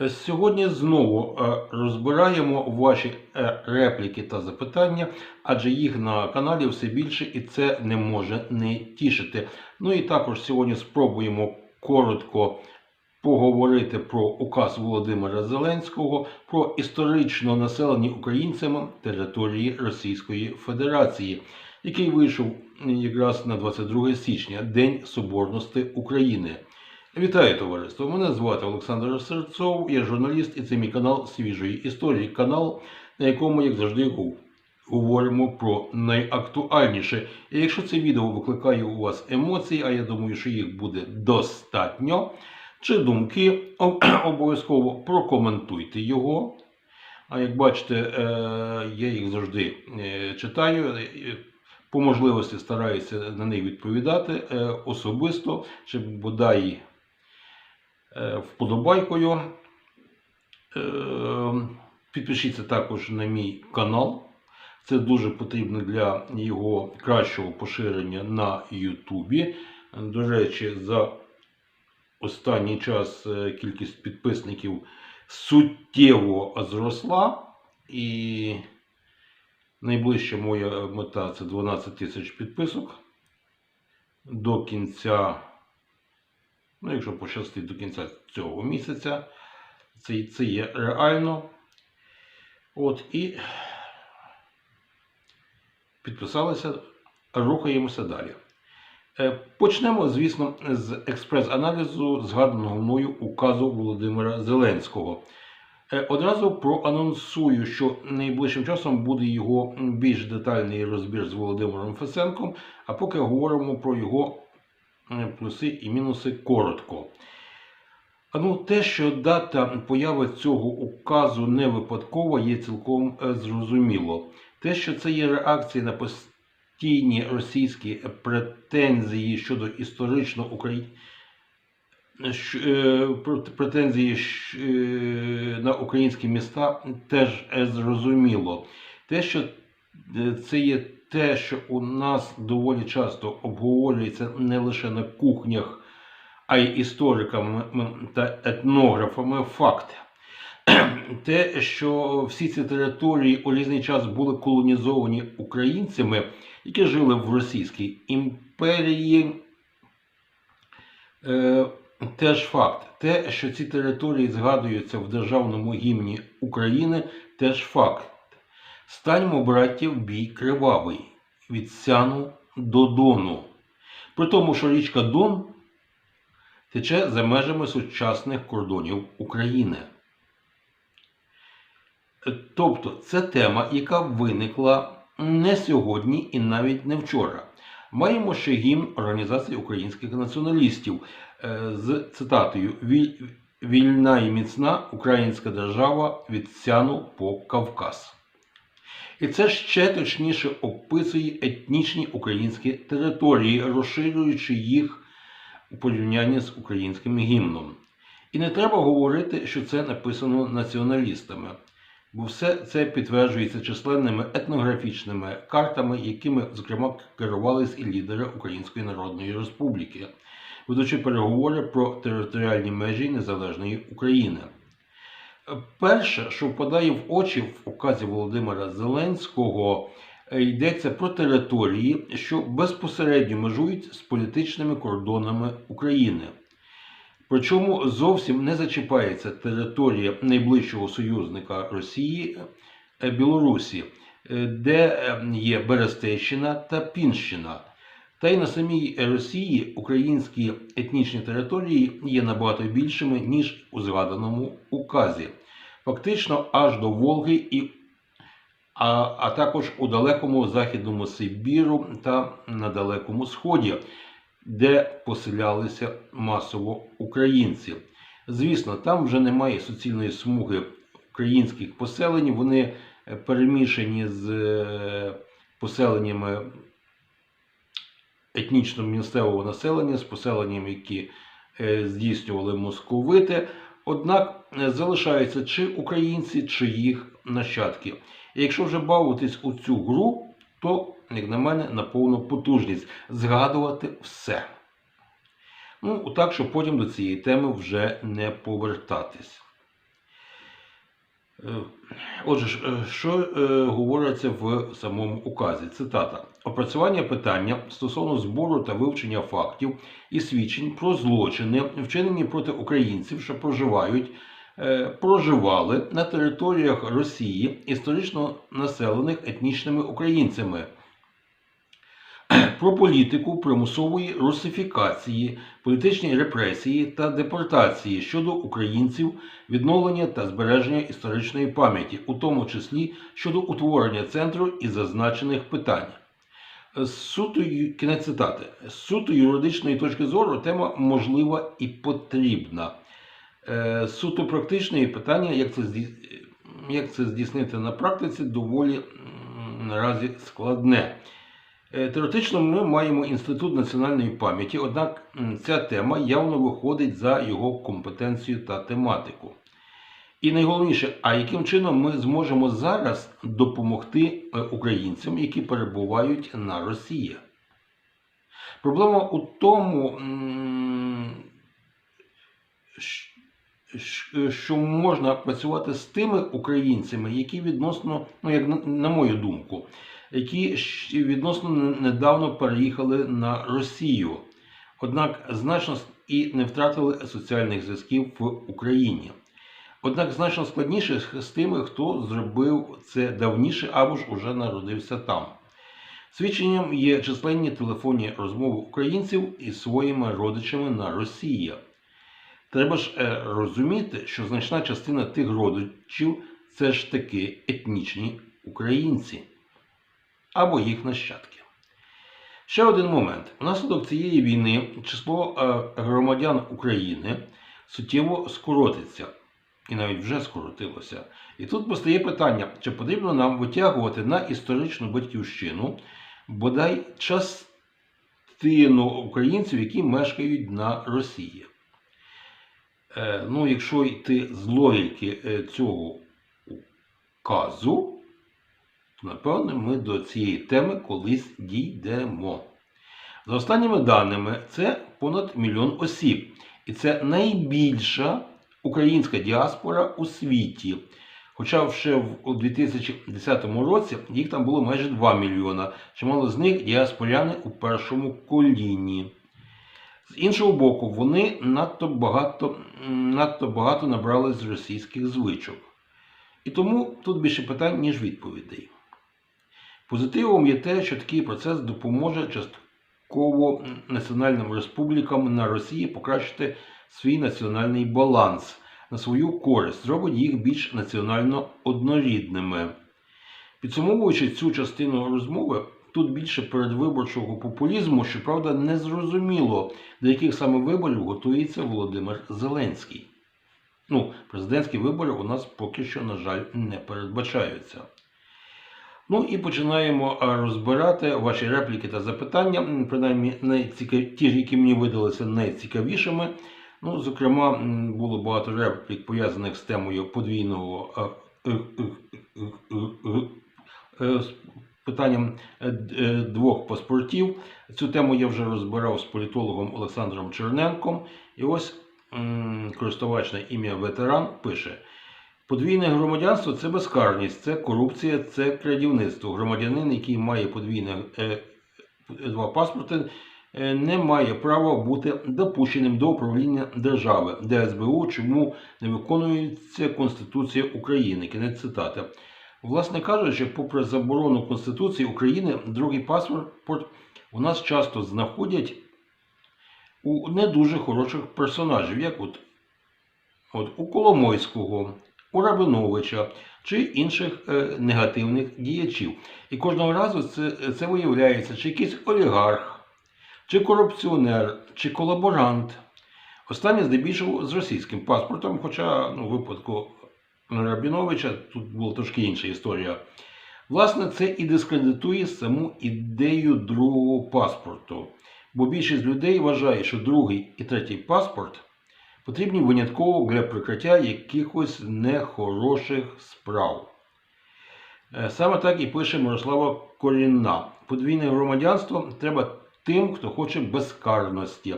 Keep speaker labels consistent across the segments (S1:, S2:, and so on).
S1: Е, Сьогодні знову е, розбираємо ваші е, репліки та запитання, адже їх на каналі все більше і це не може не тішити. Ну і також сьогодні спробуємо коротко поговорити про указ Володимира Зеленського про історично населені українцями території Російської Федерації, який вийшов якраз на 22 січня, День Соборності України. Вітаю товариство! Мене звати Олександр Серцов, я журналіст і це мій канал свіжої історії. Канал, на якому, як завжди, говоримо про найактуальніше. І якщо це відео викликає у вас емоції, а я думаю, що їх буде достатньо, чи думки, обов'язково прокоментуйте його. А як бачите, е, я їх завжди е, читаю. е, По можливості стараюся на них відповідати особисто, чи бодай вподобайкою. Е, Підпишіться також на мій канал. Це дуже потрібно для його кращого поширення на Ютубі. До речі, за останній час е, кількість підписників суттєво зросла. І найближча моя мета це 12 тисяч підписок. До кінця, ну, якщо пощастить до кінця цього місяця, це, це є реально. От і підписалися, рухаємося далі. Е, Почнемо, звісно, з експрес-аналізу згаданого мною указу Володимира Зеленського. Е, Одразу проанонсую, що найближчим часом буде його більш детальний розбір з Володимиром Фесенком, а поки говоримо про його плюси і мінуси коротко. Ну, те, що дата появи цього указу не випадкова, є цілком е, зрозуміло. Те, що це є реакція на постійні російські претензії щодо історично Украї... щ- е, претензії е, на українські міста, теж е, зрозуміло. Те, що е, це є те, що у нас доволі часто обговорюється не лише на кухнях а й істориками та етнографами факт. Те, що всі ці території у різний час були колонізовані українцями, які жили в Російській імперії, е, теж факт. Те, що ці території згадуються в державному гімні України, теж факт. Станьмо, браття, в бій кривавий від Сяну до Дону. При тому, що річка Дон тече за межами сучасних кордонів України. Тобто це тема, яка виникла не сьогодні і навіть не вчора. Маємо ще гімн Організації українських націоналістів е, з цитатою Вільна і міцна українська держава від Сяну по Кавказ. І це ще точніше описує етнічні українські території, розширюючи їх у порівнянні з українським гімном. І не треба говорити, що це написано націоналістами, бо все це підтверджується численними етнографічними картами, якими, зокрема, керувались і лідери Української Народної Республіки, ведучи переговори про територіальні межі незалежної України. Перше, що впадає в очі в указі Володимира Зеленського, е, йдеться про території, що безпосередньо межують з політичними кордонами України. Причому зовсім не зачіпається територія найближчого союзника Росії е, Білорусі, е, де є Берестейщина та Пінщина. Та й на самій Росії українські етнічні території є набагато більшими, ніж у згаданому указі. Фактично аж до Волги і а, а також у далекому західному Сибіру та на Далекому Сході, де поселялися масово українці. Звісно, там вже немає суцільної смуги українських поселень, вони е, перемішані з е, поселеннями етнічно місцевого населення, з поселеннями, які е, здійснювали московити. Однак е, залишаються чи українці, чи їх нащадки. І якщо вже бавитись у цю гру, то, як на мене, на повну потужність згадувати все. Ну, так, щоб потім до цієї теми вже не повертатись. Е, Отже, е, що е, говориться в самому указі? Цитата: опрацювання питання стосовно збору та вивчення фактів і свідчень про злочини, вчинені проти українців, що проживають, проживали на територіях Росії, історично населених етнічними українцями. Про політику примусової русифікації, політичні репресії та депортації щодо українців, відновлення та збереження історичної пам'яті, у тому числі щодо утворення центру із зазначених питань. Суто кінець цитати. З суто юридичної точки зору тема можлива і потрібна. Е, З суто практичної питання, як це, як це здійснити на практиці, доволі наразі складне. Е, Теоретично ми маємо інститут національної пам'яті, однак ця тема явно виходить за його компетенцію та тематику. І найголовніше, а яким чином ми зможемо зараз допомогти е, українцям, які перебувають на Росії? Проблема у тому, що можна працювати з тими українцями, які відносно, ну як на мою думку, які відносно недавно переїхали на Росію, однак значно і не втратили соціальних зв'язків в Україні. Однак значно складніше з тими, хто зробив це давніше або ж уже народився там. Свідченням є численні телефонні розмови українців із своїми родичами на Росії. Треба ж е, розуміти, що значна частина тих родичів це ж таки етнічні українці або їх нащадки. Ще один момент. Внаслідок цієї війни число е, громадян України суттєво скоротиться, і навіть вже скоротилося. І тут постає питання, чи потрібно нам витягувати на історичну батьківщину бодай частину українців, які мешкають на Росії. Е, ну, якщо йти з логіки е, цього указу, напевно ми до цієї теми колись дійдемо. За останніми даними, це понад мільйон осіб. І це найбільша українська діаспора у світі. Хоча ще в- у 2010 році їх там було майже 2 мільйона, чимало з них діаспоряни у першому коліні. З іншого боку, вони надто багато, надто багато набрали з російських звичок. І тому тут більше питань, ніж відповідей. Позитивом є те, що такий процес допоможе частково національним республікам на Росії покращити свій національний баланс на свою користь, зробить їх більш національно однорідними. Підсумовуючи цю частину розмови, тут більше передвиборчого популізму, щоправда, не зрозуміло, до яких саме виборів готується Володимир Зеленський. Ну, президентські вибори у нас поки що, на жаль, не передбачаються. Ну і починаємо розбирати ваші репліки та запитання, принаймні найцікав... ті, які мені видалися найцікавішими. Ну, зокрема, було багато реплік пов'язаних з темою подвійного е, е, е, з питанням двох паспортів. Цю тему я вже розбирав з політологом Олександром Черненком. І ось м, користувач на ім'я ветеран пише. Подвійне громадянство це безкарність, це корупція, це крадівництво. Громадянин, який має подвійне е, два паспорти, е, не має права бути допущеним до управління держави, ДСБУ, чому не виконується Конституція України. Кінець цитати. Власне кажучи, попри заборону Конституції України, другий паспорт у нас часто знаходять у не дуже хороших персонажів, як от, от у Коломойського, у Рабиновича чи інших е, негативних діячів. І кожного разу це, це виявляється, чи якийсь олігарх, чи корупціонер, чи колаборант. Останнє здебільшого з російським паспортом, хоча ну, в випадку Рабіновича тут була трошки інша історія. Власне, це і дискредитує саму ідею другого паспорту. Бо більшість людей вважає, що другий і третій паспорт потрібні винятково для прикриття якихось нехороших справ. Е, Саме так і пише Мирослава Корінна. Подвійне громадянство треба тим, хто хоче безкарності.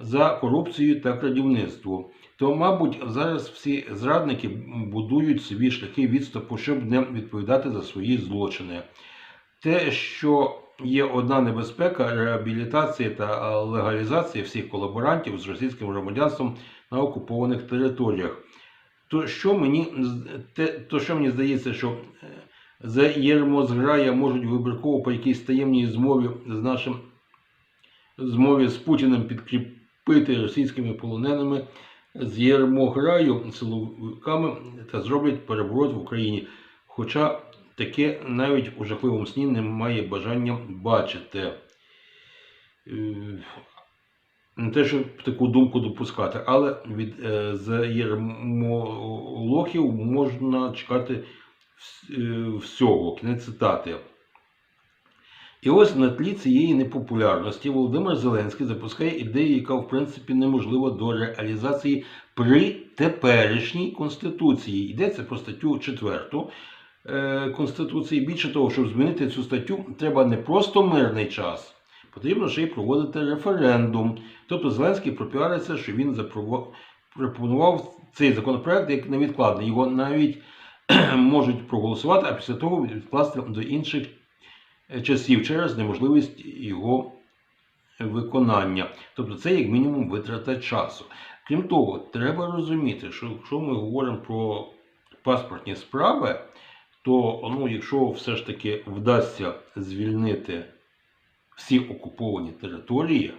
S1: за корупцію та крадівництво. То, мабуть, зараз всі зрадники будують собі шляхи відступу, щоб не відповідати за свої злочини. Те, що є одна небезпека реабілітації та легалізації всіх колаборантів з російським громадянством на окупованих територіях. То що мені, те, то що мені здається, що е, за Єрмозграя можуть вибірково по якійсь таємній змові з нашим змові з Путіним підкріпити російськими полоненими з Єрмограю силовиками та зроблять переворот в Україні. Хоча таке навіть у жахливому сні немає бажання бачити. Не те, щоб таку думку допускати, але від е, з Єрмолохів можна чекати е, всього. Кінець цитати. І ось на тлі цієї непопулярності Володимир Зеленський запускає ідею, яка в принципі неможлива до реалізації при теперішній конституції. Йдеться про статтю 4 е, Конституції. Більше того, щоб змінити цю статтю, треба не просто мирний час, потрібно ще й проводити референдум. Тобто Зеленський пропіариться, що він запропо- пропонував цей законопроект як невідкладний. Його навіть можуть проголосувати, а після того відкласти до інших е, часів через неможливість його виконання. Тобто це як мінімум витрата часу. Крім того, треба розуміти, що якщо ми говоримо про паспортні справи, то ну, якщо все ж таки вдасться звільнити всі окуповані території,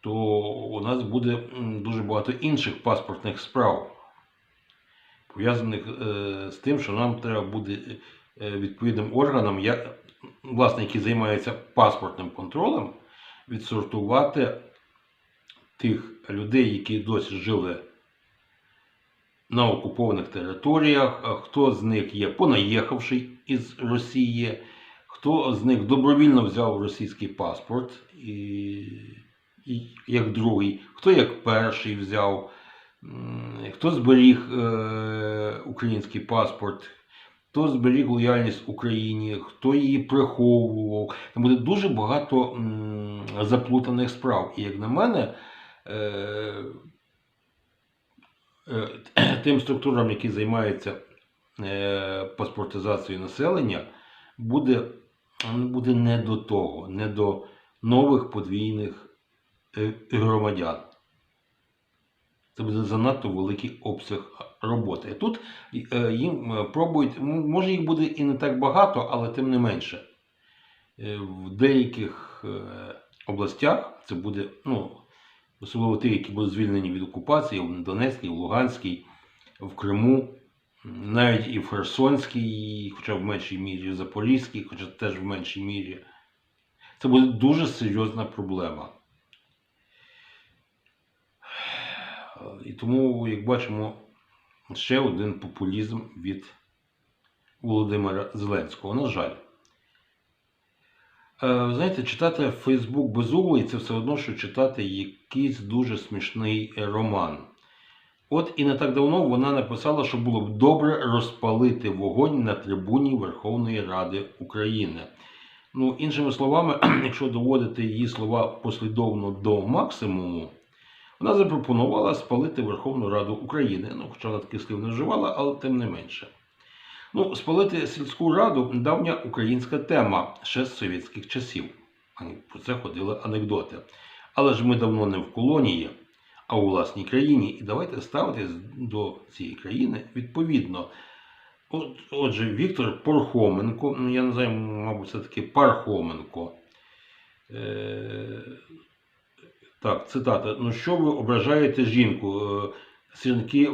S1: то у нас буде дуже багато інших паспортних справ, пов'язаних е, з тим, що нам треба буде е, відповідним органам, я, власне, які займаються паспортним контролем, відсортувати тих людей, які досі жили на окупованих територіях, хто з них є понаїхавший із Росії, хто з них добровільно взяв російський паспорт і, і як другий, хто як перший взяв, хто зберіг е, український паспорт, хто зберіг лояльність Україні, хто її приховував. Там буде дуже багато м, заплутаних справ. І як на мене, е, е, тим структурам, які займаються е, паспортизацією населення, буде, м, буде не до того, не до нових подвійних е, громадян. Це буде занадто великий обсяг роботи. Тут е, їм е, пробують, може їх буде і не так багато, але тим не менше. Е, В деяких е, областях це буде, ну, особливо ті, які будуть звільнені від окупації, в Донецькій, в Луганській, в Криму, навіть і в Херсонській, хоча в меншій мірі, в Запорізькій, хоча теж в меншій мірі. Це буде дуже серйозна проблема. І тому, як бачимо, ще один популізм від Володимира Зеленського. На жаль. Е, Знаєте, читати Фейсбук безуглий це все одно, що читати якийсь дуже смішний роман. От і не так давно вона написала, що було б добре розпалити вогонь на трибуні Верховної Ради України. Ну, іншими словами, якщо доводити її слова послідовно до максимуму, вона запропонувала спалити Верховну Раду України. Ну, хоча вона таких слів не вживала, але тим не менше. Ну, спалити сільську раду давня українська тема ще з совєтських часів. Про це ходили анекдоти. Але ж ми давно не в колонії, а у власній країні. І давайте ставитись до цієї країни відповідно. От, отже, Віктор Порхоменко, ну я не знаю, мабуть, це таки Пархоменко. Е, так, цитата. Ну що ви ображаєте жінку? Е, Сірники е,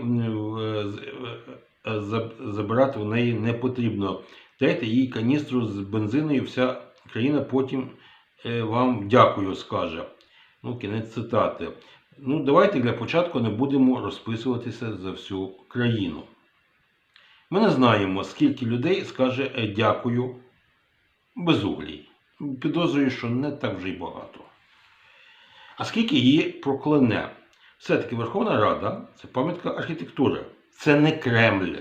S1: е, заб- забирати в неї не потрібно. Дайте їй каністру з бензиною, вся країна потім вам дякую скаже. Ну, кінець цитати. Ну, давайте для початку не будемо розписуватися за всю країну. Ми не знаємо, скільки людей скаже е, дякую безуглій. Підозрюю, що не так вже й багато. А скільки її прокляне? Все-таки Верховна Рада це пам'ятка архітектури, це не Кремль.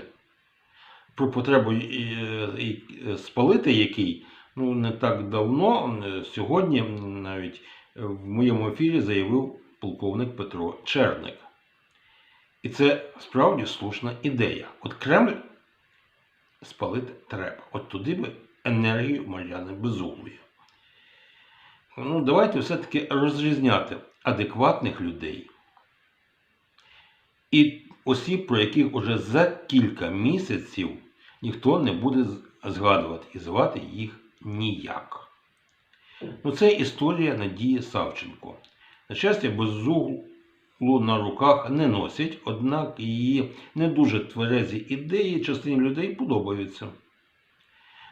S1: Про потребу і, і спалити який ну, не так давно, е, сьогодні навіть е, в моєму ефірі заявив полковник Петро Черник. І це справді слушна ідея. От Кремль спалити треба. От туди би енергію Мар'яни Безуглої. Ну, давайте все-таки розрізняти адекватних людей і осіб, про яких уже за кілька місяців ніхто не буде згадувати і звати їх ніяк. Ну, це історія Надії Савченко. На щастя, безуглу на руках не носять, однак її не дуже тверезі ідеї частині людей подобаються.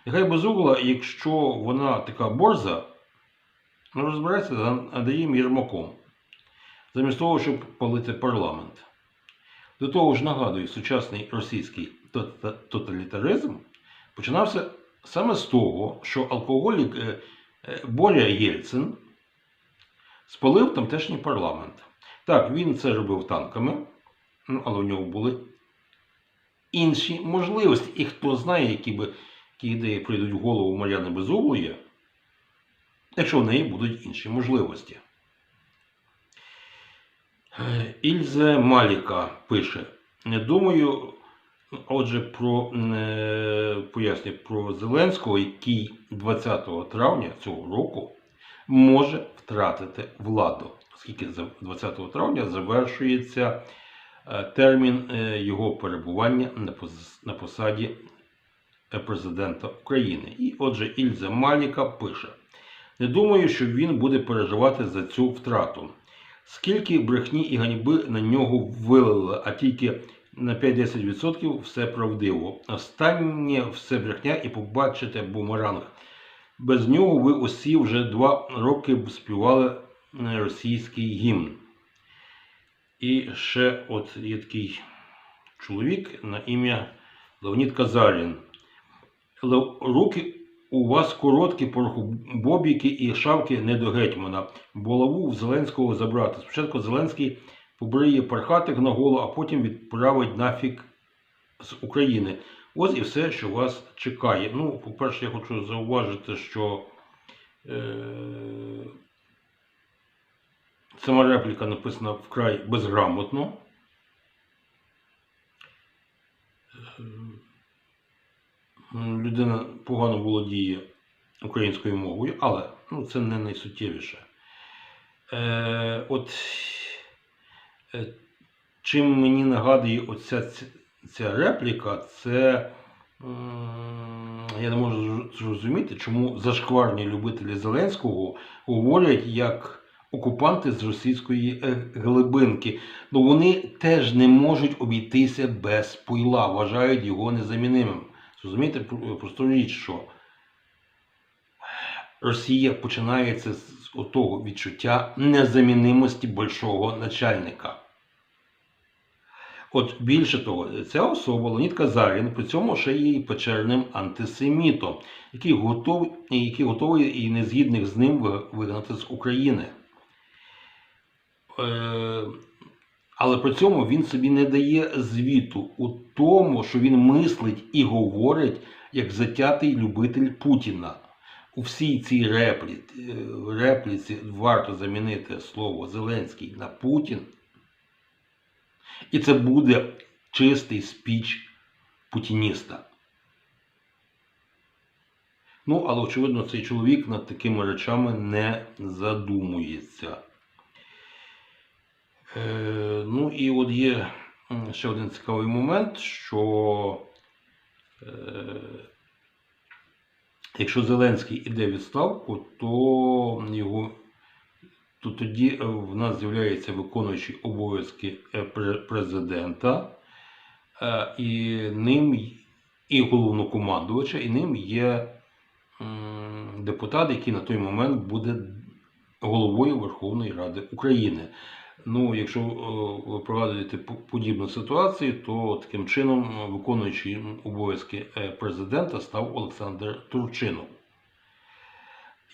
S1: Нехай безугла, якщо вона така борза, розбирається з Андрієм Єрмаком, замість того, щоб палити парламент. До того ж, нагадую, сучасний російський тоталітаризм починався саме з того, що алкоголік е, е, Боря Єльцин спалив тамтешній парламент. Так, він це робив танками, ну, але у нього були інші можливості. І хто знає, які, би, які ідеї прийдуть в голову Мар'яни Безуглої, якщо в неї будуть інші можливості. Ільзе Маліка пише: Не думаю, отже, про е, пояснюю про Зеленського, який 20 травня цього року може втратити владу, оскільки за- 20 травня завершується е, термін е, його перебування на посаді президента України. І отже, Ільза Маліка пише: Не думаю, що він буде переживати за цю втрату. Скільки брехні і ганьби на нього вилили, а тільки на 5-10% все правдиво. Останнє все брехня і побачите бумеранг. Без нього ви усі вже два роки співали е, російський гімн. І ще от є такий чоловік на ім'я Леонід Казарін. Руки у вас короткі, порохобобіки і шавки не до гетьмана. Булаву в Зеленського забрати. Спочатку Зеленський побриє пархатик на голову, а потім відправить нафіг з України. Ось і все, що вас чекає. Ну, по-перше, я хочу зауважити, що е- сама репліка написана вкрай безграмотно. Е, Людина погано володіє українською мовою, але ну, це не найсуттєвіше. Е, от е, чим мені нагадує оця ц- ця репліка, це я не можу зрозуміти, чому зашкварні любителі Зеленського говорять як окупанти з російської е, глибинки. Ну вони теж не можуть обійтися без пойла, вважають його незамінимим. Зрозумієте про- просту річ, що Росія починається з того відчуття незамінимості большого начальника. От більше того, ця особа Леонід Казарін при цьому ще є печерним антисемітом, який готовий, який готовий і незгідних з ним вигнати з України. Е, але при цьому він собі не дає звіту у тому, що він мислить і говорить як затятий любитель Путіна. У всій цій реплі, е, репліці варто замінити слово Зеленський на Путін. І це буде чистий спіч путініста. Ну, але очевидно, цей чоловік над такими речами не задумується. Е, ну і от є ще один цікавий момент, що е, якщо Зеленський іде відставку, то його то тоді е, в нас з'являється виконуючий обов'язки е, президента, е, і ним і головнокомандувача, і ним є депутат, який на той момент буде головою Верховної Ради України. Ну, якщо ви пригадуєте подібну ситуацію, то таким чином виконуючий обов'язки президента став Олександр Турчинов.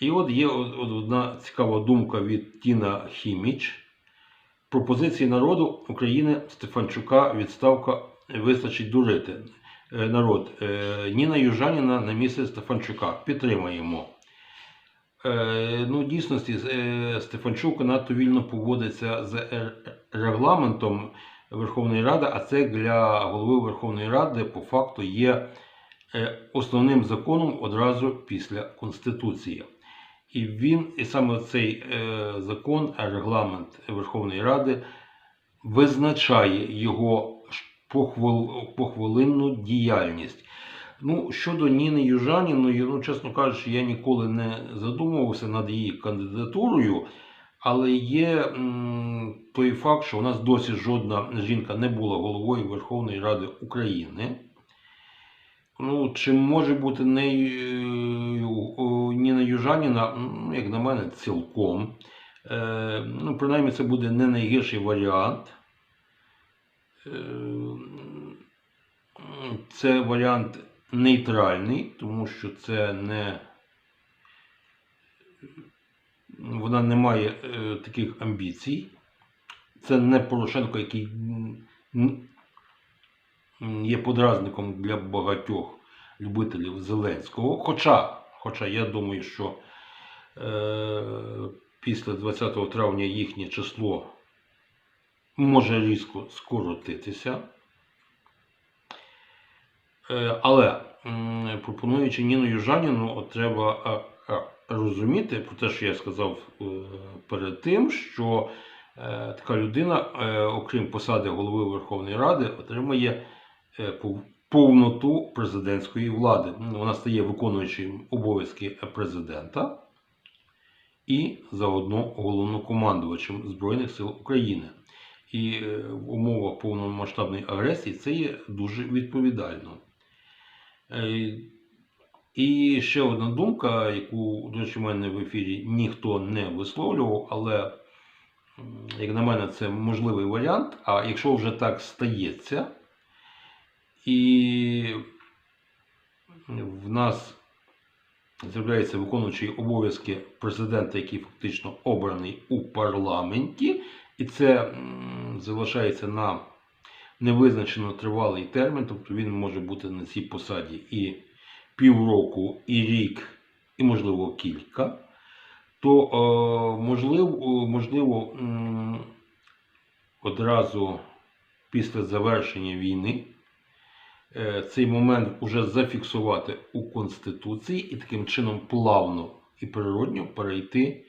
S1: І от є одна цікава думка від Тіна Хіміч. Пропозиції народу України Стефанчука відставка вистачить дурити. Е, Народ. Е, Ніна Южаніна на місце Стефанчука. Підтримаємо. Е, ну, дійсності, Стефанчук надто вільно поводиться з регламентом Верховної Ради, а це для голови Верховної Ради по факту є основним законом одразу після Конституції. І він, і саме цей е, закон, регламент Верховної Ради визначає його похвил- похвилинну діяльність. Ну, щодо Ніни Южаніної, ну, чесно кажучи, я ніколи не задумувався над її кандидатурою, але є м, той факт, що у нас досі жодна жінка не була головою Верховної Ради України. Ну, чи може бути нею Ніна Южаніна, ну, як на мене, цілком. Е, ну, принаймні, це буде не найгірший варіант. Е, це варіант нейтральний, тому що це не. Вона не має е, таких амбіцій. Це не Порошенко, який є подразником для багатьох любителів Зеленського. Хоча, хоча я думаю, що е, після 20 травня їхнє число може різко скоротитися. Е, Але м, пропонуючи Ніну Южаніну, от треба е, е, розуміти про те, що я сказав е, перед тим, що е, така людина, е, окрім посади голови Верховної Ради, отримує е, повноту президентської влади. Вона стає виконуючим обов'язки президента і заодно головнокомандувачем Збройних сил України. І е, в умовах повномасштабної агресії це є дуже відповідально. Е, І ще одна думка, яку, до речі, в мене в ефірі ніхто не висловлював, але, як на мене, це можливий варіант. А якщо вже так стається, і в нас з'являється виконуючий обов'язки президента, який фактично обраний у парламенті, і це залишається на невизначено тривалий термін, тобто він може бути на цій посаді і півроку, і рік, і, можливо, кілька, то е, можливо, можливо одразу після завершення війни е, цей момент уже зафіксувати у Конституції і таким чином плавно і природньо перейти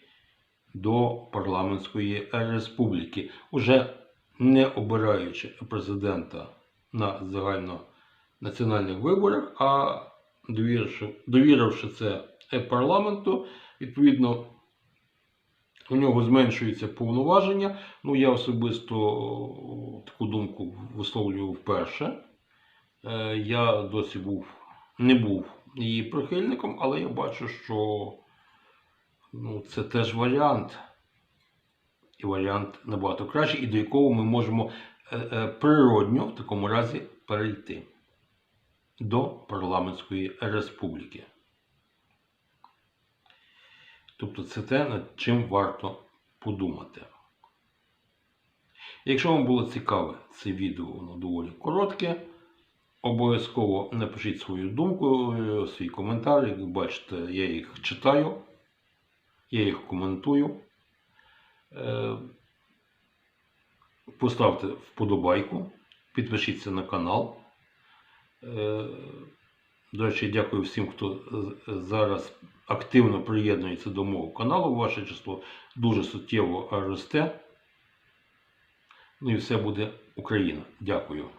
S1: до парламентської республіки, уже не обираючи президента на загальнонаціональних виборах, а довіривши, довіривши це парламенту, відповідно. У нього зменшуються повноваження. Ну, я особисто таку думку висловлюю вперше. Е, Я досі був, не був її прихильником, але я бачу, що ну, це теж варіант. І варіант набагато кращий, і до якого ми можемо е, е, природньо в такому разі перейти до парламентської республіки. Тобто це те, над чим варто подумати. Якщо вам було цікаве це відео, воно доволі коротке. Обов'язково напишіть свою думку, е, свій коментар. Як бачите, я їх читаю, я їх коментую. Е, Поставте вподобайку, підпишіться на канал. Е, До речі, дякую всім, хто зараз активно приєднується до мого каналу. Ваше число дуже суттєво росте. Ну і все буде Україна. Дякую.